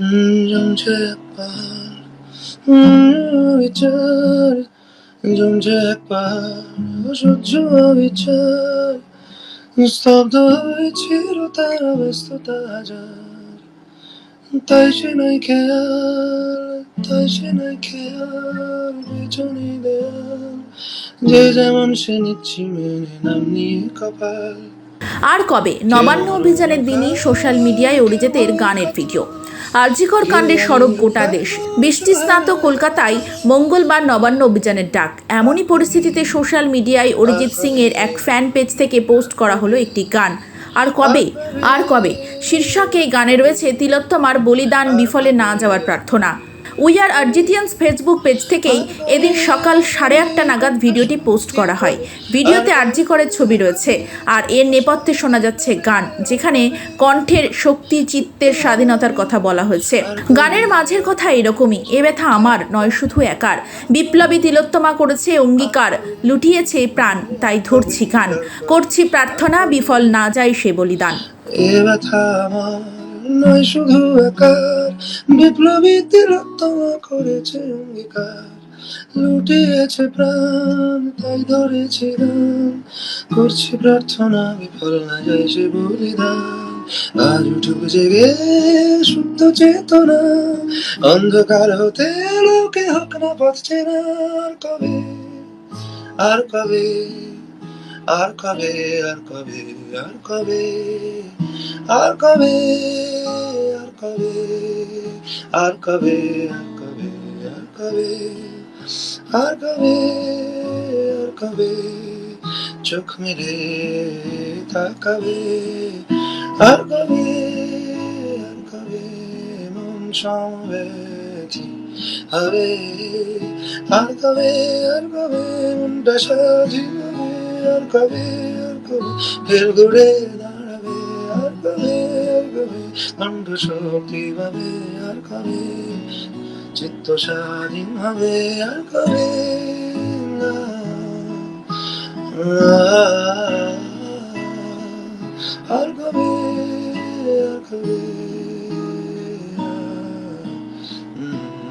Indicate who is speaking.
Speaker 1: 좀 제발 이절 좀 제발 어서줘 이절 Stop the 위치로 따라 외쏟아져 다시 날 care 다시 날 care 예전이 যেমন সে মেনে কপাল
Speaker 2: আর কবে নবান্ন অভিযানের দিনই সোশ্যাল মিডিয়ায় অরিজিতের গানের ভিডিও আরজিকর কাণ্ডে সড়ক গোটা দেশ। বৃষ্টি স্নাত কলকাতায় মঙ্গলবার নবান্ন অভিযানের ডাক। এমনই পরিস্থিতিতে সোশ্যাল মিডিয়ায় অরিজিৎ সিং এর এক ফ্যান পেজ থেকে পোস্ট করা হলো একটি গান। আর কবে? আর কবে? শীর্ষক এই গানে রয়েছে তিলোত্তমার বলিদান বিফলে না যাওয়ার প্রার্থনা। We are Argentines Facebook page থেকেই এদিন সকাল সাড়ে আটটা নাগাদ ভিডিওটি পোস্ট করা হয়। ভিডিওতে আরজি করের ছবি রয়েছে আর এর নেপথ্যে শোনা যাচ্ছে গান যেখানে কণ্ঠের শক্তি চিত্তের স্বাধীনতার কথা বলা হয়েছে। গানের মাঝের কথা এরকমই এ ব্যথা আমার নয় শুধু একার। বিপ্লবী তিলোত্তমা করেছে অঙ্গীকার লুটিয়েছে প্রাণ তাই ধরছি গান। করছি প্রার্থনা বিফল না যায় সে বলিদান।
Speaker 1: এ ব্যথা আমার নয় শুধু একার। বিপ্লবী করেছে অঙ্গীকার, লুটিয়েছে প্রাণ, তাই ধরেছি গান করছি প্রার্থনা, বিফল না যায় সে বলিদান। আজ উঠুক জেগে শুদ্ধ চেতনা, অন্ধকার হতে লোকে হোক না পথ চেনা আর কবে আর কবে? আর কবে আর কবে আর কবে আর কবে আর কবে আর কবে আর কবে আর কবে আর কবে চোখ মেলে তাকাবে আর কবে আর কবে মন সমবেতি হবে আর কবে আর কবে মনটা সাজিবে আর কবে আর কবে? ফের ঘুরে দাঁড়াবে আর কবে আর কবে? কণ্ঠ শক্তি ভাবে আর কবে? চিত্ত স্বাধীন হবে আর কবে? আর কবে আর কবে?